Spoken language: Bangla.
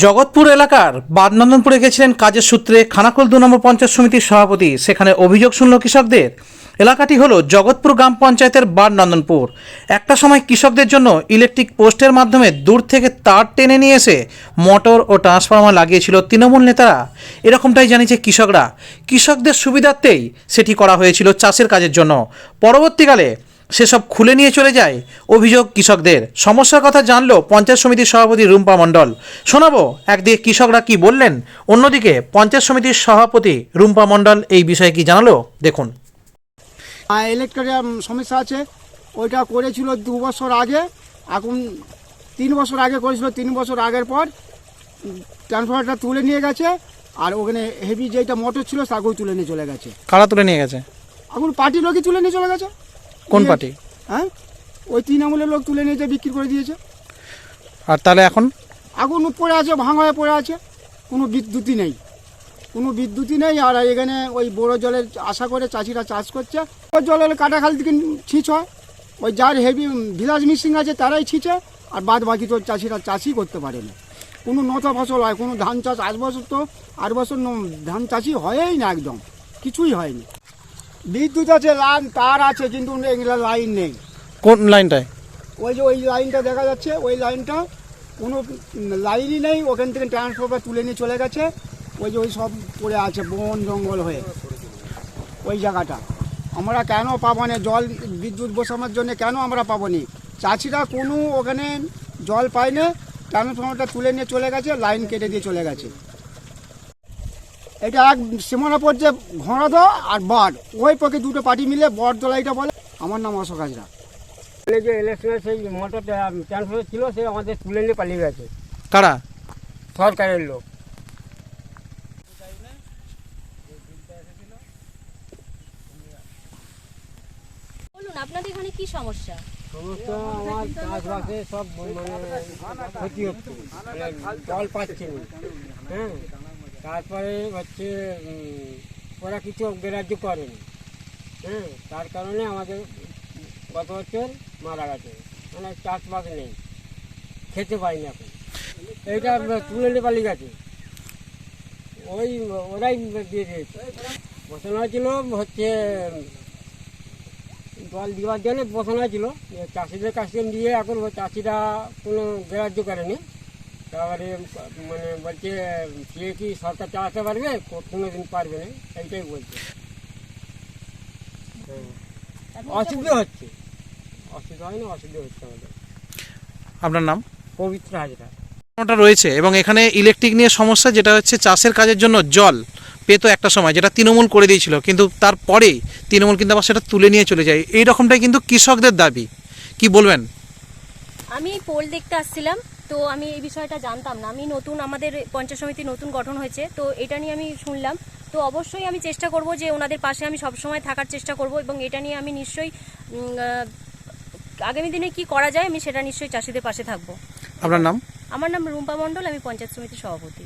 জগৎপুর এলাকার বাদনন্দনপুরে গেছিলেন কাজের সূত্রে খানাকুল দু নম্বর পঞ্চায়েত সমিতির সভাপতি। সেখানে অভিযোগ শুনল কৃষকদের। এলাকাটি হলো জগৎপুর গ্রাম পঞ্চায়েতের বাদনন্দনপুর। একটা সময় কৃষকদের জন্য ইলেকট্রিক পোস্টের মাধ্যমে দূর থেকে তার টেনে নিয়ে এসে মোটর ও ট্রান্সফরমার লাগিয়েছিল তৃণমূল নেতারা। এরকমটাই জানিয়েছে কৃষকরা। কৃষকদের সুবিধার্থেই সেটি করা হয়েছিল চাষের কাজের জন্য। পরবর্তীকালে সেসব খুলে নিয়ে চলে যায় অভিযোগ কৃষকদের। সমস্যার কথা জানলো পঞ্চায়েত সমিতির সভাপতি রুম্পা মণ্ডল। শোনাবো একদিকে কৃষকরা কি বললেন অন্যদিকে পঞ্চায়েত সমিতির সভাপতি রুম্পা মণ্ডল এই বিষয়ে কি জানালো দেখুন। ইলেকট্রিক সমস্যা আছে। ওইটা করেছিল দু বছর আগে এখন তিন বছর আগে করেছিল তিন বছর আগের পর ট্রান্সফারটা তুলে নিয়ে গেছে আর ওখানে হেভি যেটা মোটর ছিল তাকেও তুলে নিয়ে চলে গেছে। কারা তুলে নিয়ে গেছে? এখন পার্টির লোকই তুলে নিয়ে চলে গেছে। কোন পার্টি? হ্যাঁ? ওই তৃণমূলের লোক তুলে নিয়ে যে বিক্রি করে দিয়েছে। আর তাহলে এখন? আগুন পড়ে আছে ভাঙা পড়ে আছে কোনো বিদ্যুৎই নেই। কোনো বিদ্যুৎই নেই আর এখানে ওই বড় জলের আশা করে চাষিরা চাষ করছে। ওই জলের কাটাখাল থেকে ছিঁচ হয়। ওই যার হেভি ভিলাজ মিসিং আছে তারাই ছিঁচে আর বাদ বাকি তো চাষিরা চাষই করতে পারে না। কোনো নতা ফসল হয় কোনো ধান চাষ আট বছর তো আট বছর ধান চাষই হয়ই না একদম কিছুই হয়নি। বিদ্যুৎ আছে লাইন তার আছে কিন্তু এগুলো লাইন নেই। কোন লাইনটায়? ওই যে ওই লাইনটা দেখা যাচ্ছে ওই লাইনটা কোনো লাইনই নেই ওখান থেকে ট্রান্সফার তুলে নিয়ে চলে গেছে ওই যে ওই সব পড়ে আছে বন জঙ্গল হয়ে ওই জায়গাটা। আমরা কেন পাবো না? জল বিদ্যুৎ বসানোর জন্য কেন আমরা পাবো নি? চাষিরা কোনো ওখানে জল পায় না ট্রান্সফর্মারটা তুলে নিয়ে চলে গেছে লাইন কেটে দিয়ে চলে গেছে। এটা এক সীমানা পড়ছে ঘোড়াদো আর বাদ ওই পক্ষে দুটো পার্টি মিলে বট দলাইটা বলে। আমার নাম অশোক হাজরা। যে ইলেকশনের সেই মোটরটা ট্রান্সফার ছিল সে আমাদের তুলে নিয়ে পালিয়ে গেছে। কারা? সরকারের লোক। বলুন আপনাদের এখানে কি সমস্যা? সমস্ত আমার চাষবাসে সব মানে ক্ষতি হচ্ছে। জল পাচ্ছে না হ্যাঁ। তারপরে হচ্ছে ওরা কিছু গ্রাহ্য করেনি। হ্যাঁ তার কারণে আমাদের গত বছর মারা গেছে। মানে চাষবাস নেই। খেতে পাইনি এখন। এইটা তুলে নিয়ে পালিয়ে গেছে ওই, ওরাই দিয়ে দিয়েছে। বসানো হয়েছিল, হচ্ছে, জল দেওয়ার জন্য বসানো হয়েছিল। চাষিদের কাছ নিয়ে এখন চাষিরা কোনো গ্রাহ্য করেনি। তারপরে মানে বলছে কে কি সরকার চালাতে পারবে? কোনো দিন পারবে না এইটাই বলছে। হ্যাঁ। অসুবিধা হচ্ছে। অসুবিধা হয় না অসুবিধা হচ্ছে আমাদের। আপনার নাম? পবিত্র হাজরা। ওটা রয়েছে এবং এখানে ইলেকট্রিক নিয়ে সমস্যা যেটা হচ্ছে চাষের কাজের জন্য জল পেতো একটা সময় যেটা তৃণমূল করে দিয়েছিল। কিন্তু তারপরেই তৃণমূল কিন্তু আবার সেটা তুলে নিয়ে চলে যায়। এই রকমটাই কিন্তু কৃষকদের দাবি। কি বলবেন? আমি পোল দেখতে আসছিলাম। তো আমি এই বিষয়টা জানতাম না। আমি নতুন আমাদের পঞ্চায়েত সমিতি নতুন গঠন হয়েছে তো এটা নিয়ে আমি শুনলাম। তো অবশ্যই আমি চেষ্টা করব যে ওনাদের পাশে আমি সবসময় থাকার চেষ্টা করব এবং এটা নিয়ে আমি নিশ্চয়ই আগামী দিনে কি করা যায় আমি সেটা নিশ্চয়ই চাষিদের পাশে থাকব। আপনার নাম? আমার নাম রুম্পা মণ্ডল আমি পঞ্চায়েত সমিতির সভাপতি।